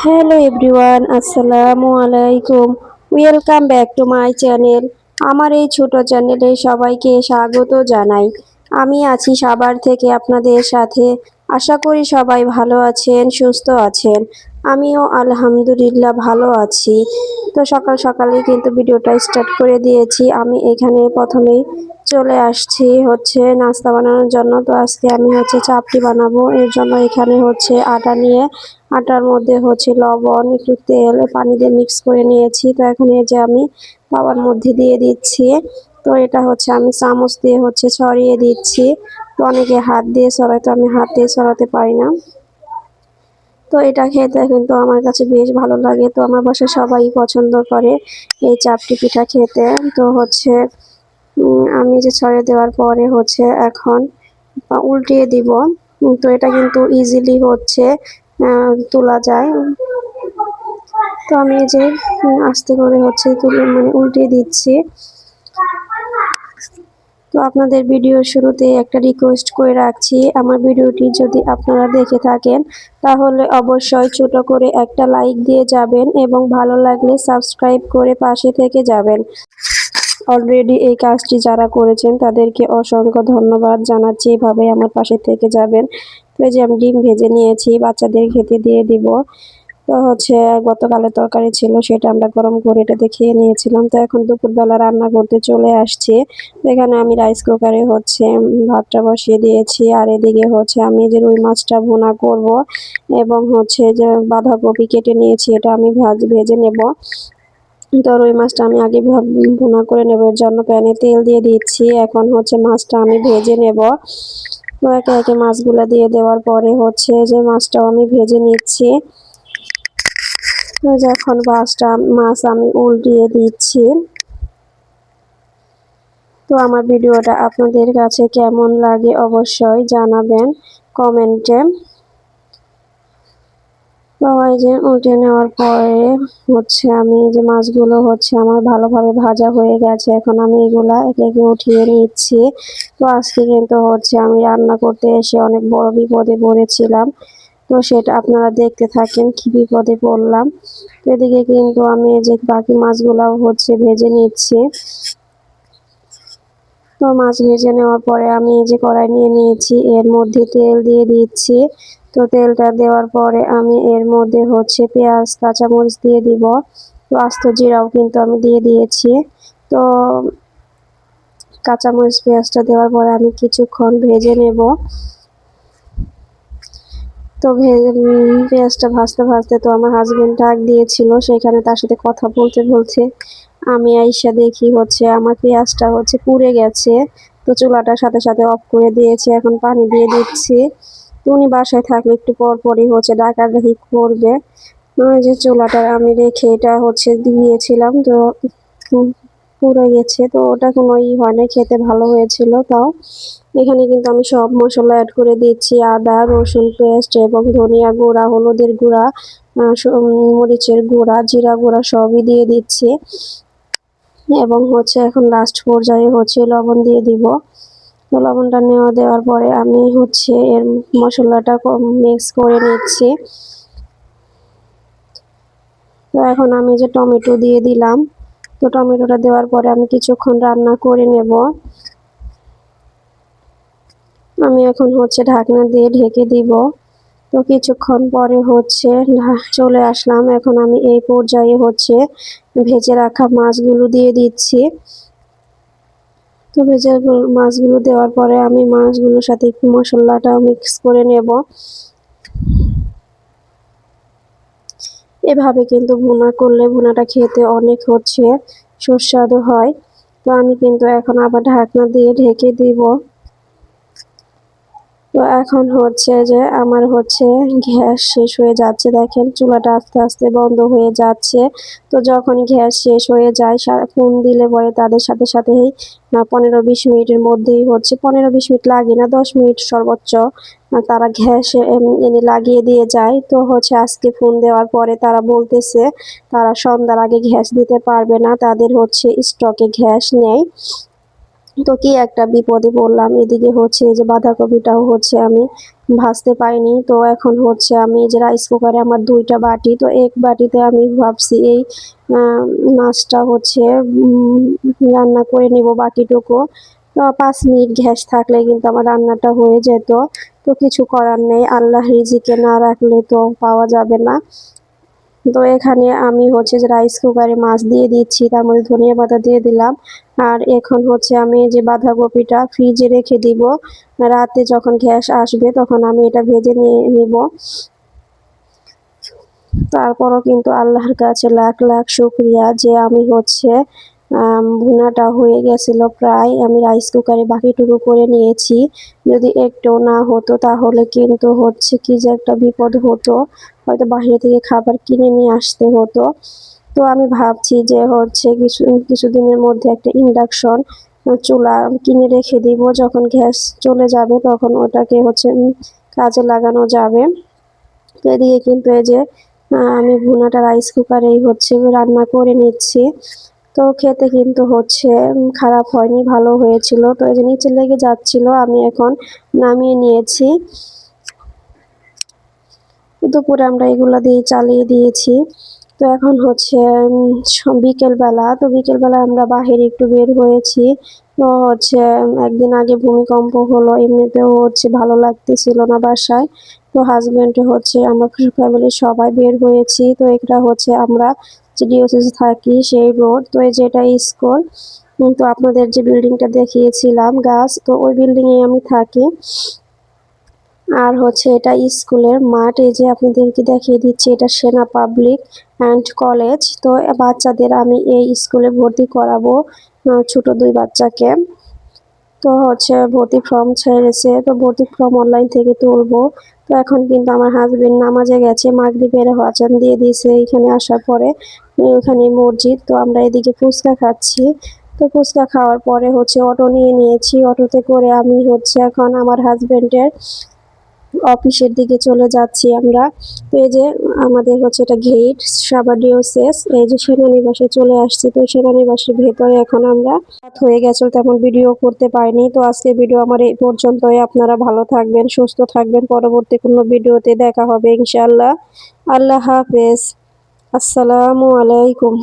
Hello everyone, আসসালামু আলাইকুম। Welcome back to my channel আমার এই ছোট চ্যানেলে সবাইকে স্বাগত জানাই। আমি আছি সবার থেকে আপনাদের সাথে। আশা করি সবাই ভালো আছেন, সুস্থ আছেন। আমিও আলহামদুলিল্লাহ ভালো আছি। তো সকাল সকালে কিন্তু ভিডিওটা স্টার্ট করে দিয়েছি। আমি এখানে প্রথমেই চলে আসছি হচ্ছে নাস্তা বানানোর জন্য। তো আজকে আমি হচ্ছে চাপটি বানাবো। এর জন্য এখানে হচ্ছে আটা নিয়ে আটার মধ্যে হচ্ছে লবণ, একটু তেল, পানি দিয়ে মিক্স করে নিয়েছি। তো এখন এই যে আমি তাওয়ার মধ্যে দিয়ে দিচ্ছি। তো এটা হচ্ছে আমি চামচ দিয়ে হচ্ছে ছড়িয়ে দিচ্ছি। তো অনেকে হাত দিয়ে ছড়ায়, তো আমি হাত দিয়ে ছড়াতে পারি না। তো এটা খেতে কিন্তু আমার কাছে বেশ ভালো লাগে। তো আমার বাসায় সবাই পছন্দ করে এই চাপটি পিঠা খেতে। তো হচ্ছে আমি যে ছড়িয়ে দেওয়ার পরে হচ্ছে এখন উল্টিয়ে দিব। তো এটা কিন্তু ইজিলি হচ্ছে। তোলা যায়। তো আমি যে আস্তে করে হচ্ছে তুলে মানে উল্টে দিচ্ছি। তো আপনাদের ভিডিও শুরুতে একটা রিকোয়েস্ট করে রাখছি। আমার ভিডিওটি যদি আপনারা দেখে থাকেন, তাহলে অবশ্যই ছোট করে একটা লাইক দিয়ে যাবেন এবং ভালো লাগলে সাবস্ক্রাইব করে পাশে থেকে যাবেন। অলরেডি এই কাজটি যারা করেছেন, তাদেরকে অসংখ্য ধন্যবাদ জানাচ্ছি। এভাবে আমার পাশে থেকে যাবেন। তো যে আমি ডিম ভেজে নিয়েছি, বাচ্চাদের খেতে দিয়ে দিব। তো হচ্ছে গতকালের তরকারি ছিল, সেটা আমরা গরম করে এটা দেখিয়ে নিয়েছিলাম। তো এখন দুপুরবেলা রান্না করতে চলে আসছি। এখানে আমি রাইস কুকারে হচ্ছে ভাতটা বসিয়ে দিয়েছি। আর এদিকে হচ্ছে আমি যে রুই মাছটা ভুনা করব এবং হচ্ছে যে বাঁধাকপি কেটে নিয়েছি, এটা আমি ভাজ, ভেজে নেব। তো রুই মাছটা আমি আগে ভুনা করে নেব। এর জন্য প্যানে তেল দিয়ে দিচ্ছি। এখন হচ্ছে মাছটা আমি ভেজে নেব। একে একে মাছগুলো দিয়ে দেওয়ার পরে হচ্ছে যে মাছটাও আমি ভেজে নিচ্ছি। যখন মাছটা, মাছ আমি উল্টিয়ে দিচ্ছি। তো আমার ভিডিওটা আপনাদের কাছে কেমন লাগে অবশ্যই জানাবেন কমেন্টে। তো এই যে উল্টে নেওয়ার পরে হচ্ছে আমি যে মাছগুলো হচ্ছে আমার ভালোভাবে ভাজা হয়ে গেছে, এখন আমি এগুলা একে একে উঠিয়ে নিচ্ছি। তো আজকে কিন্তু হচ্ছে আমি রান্না করতে এসে অনেক বড় বিপদে পড়েছিলাম। তো সেটা আপনারা দেখতে থাকেন কি বিপদে পড়লাম। এদিকে কিন্তু আমি যে বাকি মাছগুলাও হচ্ছে ভেজে নিচ্ছি। তো মাছ ভেজে নেওয়ার পরে আমি এই যে কড়াই নিয়ে নিয়েছি, এর মধ্যে তেল দিয়ে দিচ্ছি। তো তেলটা দেওয়ার পরে আমি এর মধ্যে হচ্ছে পেঁয়াজ, কাঁচামরিচ দিয়ে দিব। তো আস্ত জিরাও কিন্তু আমি দিয়ে দিয়েছি। তো কাঁচামরিচ, পেঁয়াজটা দেওয়ার পরে আমি কিছুক্ষণ ভেজে নেব। তো ভেজে পেঁয়াজটা ভাজতে ভাজতে তো আমার হাজবেন্ড ডাক দিয়েছিল, সেখানে তার সাথে কথা বলতে বলতে আমি আইসা দেখি হচ্ছে আমার পেঁয়াজটা হচ্ছে পুড়ে গেছে। তো চুলাটার সাথে সাথে অফ করে দিয়েছি, এখন পানি দিয়ে দিচ্ছি। উনি বাসায় থাকলে একটু পর পরই হচ্ছে ডাকাডাকি করবে। যে চোলাটা আমি রেখে এটা হচ্ছে দিয়েছিলাম, তো পুড়ে গেছে, তো ওটা কোনো ই হয় না খেতে ভালো হয়েছিল তাও। এখানে কিন্তু আমি সব মশলা অ্যাড করে দিচ্ছি, আদা, রসুন, পেস্ট এবং ধনিয়া গুঁড়া, হলুদের গুঁড়া মরিচের গুঁড়া, জিরা গুঁড়া সবই দিয়ে দিচ্ছি। এবং হচ্ছে এখন লাস্ট পর্যায়ে হচ্ছে লবণ দিয়ে দিব। লবণটা নেওয়া দেওয়ার পরে আমি হচ্ছে এর মশলাটা মিক্স করে নিচ্ছি। তো এখন আমি যে টমেটো দিয়ে দিলাম, তো টমেটোটা দেওয়ার পরে আমি কিছুক্ষণ রান্না করে নেব। আমি এখন হচ্ছে ঢাকনা দিয়ে ঢেকে দিব। তো কিছুক্ষণ পরে হচ্ছে চলে আসলাম। এখন আমি এই পর্যায়ে হচ্ছে ভেজে রাখা মাছগুলো দিয়ে দিচ্ছি। তো ভেজে মাছগুলো দেওয়ার পরে আমি মাছগুলোর সাথে একটু মশলাটা মিক্স করে নেব। এভাবে কিন্তু ভুনা করলে ভুনাটা খেতে অনেক হচ্ছে, সুস্বাদু হয়। তো আমি কিন্তু এখন আবার ঢাকনা দিয়ে ঢেকে দিব। তো এখন হচ্ছে যে আমার হচ্ছে গ্যাস শেষ হয়ে যাচ্ছে, দেখেন চুলাটা আস্তে আস্তে বন্ধ হয়ে যাচ্ছে। তো যখন গ্যাস শেষ হয়ে যায় ফোন দিলে পরে তাদের সাথে সাথেই পনেরো বিশ মিনিটের মধ্যেই হচ্ছে, পনেরো বিশ মিনিট লাগে না, দশ মিনিট সর্বোচ্চ তারা গ্যাস এনে লাগিয়ে দিয়ে যায়। তো হচ্ছে আজকে ফোন দেওয়ার পরে তারা বলতেছে, তারা সন্ধ্যার আগে গ্যাস দিতে পারবে না, তাদের হচ্ছে স্টকে গ্যাস নেয় তো কি একটা বিপদে পড়লাম? এদিকে হচ্ছে যে বাঁধাকপিটাও হচ্ছে আমি ভাজতে পাইনি তো এখন হচ্ছে আমি যে রাইস কুকারে আমার দুইটা বাটি, তো এক বাটিতে আমি ভাবছি এই মাছটা হচ্ছে রান্না করে নিব বাকিটুকু। পাঁচ মিনিট গ্যাস থাকলে কিন্তু আমার রান্নাটা হয়ে যেত। তো কিছু করার নেই, আল্লাহ রিজিকে না রাখলে তো পাওয়া যাবে না। তো এখানে আমি হচ্ছে যে রাইস কুকারে মাছ দিয়ে দিচ্ছি, তার মধ্যে ধনিয়া পাতা দিয়ে দিলাম। আর এখন হচ্ছে আমি যে বাঁধাকপিটা ফ্রিজে রেখে দিব। রাতে যখন গ্যাস আসবে তখন আমি এটা ভেজে নিয়ে নিব। তারপরও কিন্তু আল্লাহর কাছে লাখ লাখ শুক্রিয়া যে আমি হচ্ছে ভুনাটা হয়ে গেছিল প্রায়। আমি রাইস কুকারে বাকিটুকু করে নিয়েছি। যদি একটু না হতো তাহলে কিন্তু হচ্ছে কি যে একটা বিপদ হতো। হয়তো বাইরে থেকে খাবার কিনে নিয়ে আসতে হতো। তো আমি ভাবছি যে হচ্ছে কিছু, কিছুদিনের মধ্যে একটা ইন্ডাকশন চুলা কিনে রেখে দিব। যখন গ্যাস চলে যাবে তখন ওটাকে হচ্ছে কাজে লাগানো যাবে। তো এদিকে কিন্তু এই যে আমি ভুনাটা রাইস কুকারেই হচ্ছে রান্না করে নিচ্ছি। তো খেতে কিন্তু হচ্ছে খারাপ হয়নি, ভালো হয়েছিল। তো এই যে নিচে লেগে যাচ্ছিল, আমি এখন নামিয়ে নিয়েছি। দুপুরে আমরা এগুলো দিয়ে চালিয়ে দিয়েছি। তো এখন হচ্ছে বিকেলবেলা। তো বিকেলবেলা আমরা বাহিরে একটু বের হয়েছি। তো হচ্ছে একদিন আগে ভূমিকম্প হলো, এমনিতেও হচ্ছে ভালো লাগতেছিল না বাসায়। তো হাজবেন্ড হচ্ছে, আমরা ফ্যামিলির সবাই বের হয়েছি। তো এটা হচ্ছে আমরা ডিওসিসে থাকি সেই রোড। তো এই স্কুল তো আপনাদের যে বিল্ডিংটা দেখিয়েছিলাম, গাছ, তো ওই বিল্ডিংয়ে আমি থাকি। আর হচ্ছে এটা স্কুলের মাঠ, এই যে আপনাদেরকে দেখিয়ে দিচ্ছি, এটা সেনা পাবলিক অ্যান্ড কলেজ। তো বাচ্চাদের আমি এই স্কুলে ভর্তি করাবো ছোট দুই বাচ্চাকে। তো হচ্ছে ভর্তি ফর্ম ছেড়েছে তো ভর্তি ফর্ম অনলাইন থেকে তুলবো। তো এখন কিন্তু আমার হাজবেন্ড নামাজে গেছে মাগরিবের আজান দিয়ে দিয়েছে এখানে আসার পরে, ওখানে মসজিদ। তো আমরা এদিকে ফুচকা খাচ্ছি। তো ফুচকা খাওয়ার পরে হচ্ছে অটো নিয়ে নিয়েছি। অটোতে করে আমি হচ্ছে এখন আমার হাজবেন্ডের অফিসের দিকে চলে যাচ্ছি আমরা। তো এই যে আমাদের হচ্ছে এটা গেট সাবাডিওসেস এই যে সেনানিবাসে চলে আসছি। তো সেনানিবাসের ভেতরে এখন আমরা হয়ে গেছে, তেমন ভিডিও করতে পারিনি। তো আজকে ভিডিও আমার এই পর্যন্তই। আপনারা ভালো থাকবেন, সুস্থ থাকবেন। পরবর্তী কোনো ভিডিওতে দেখা হবে ইনশাআল্লাহ। আল্লাহ হাফেজ। আসসালামু আলাইকুম।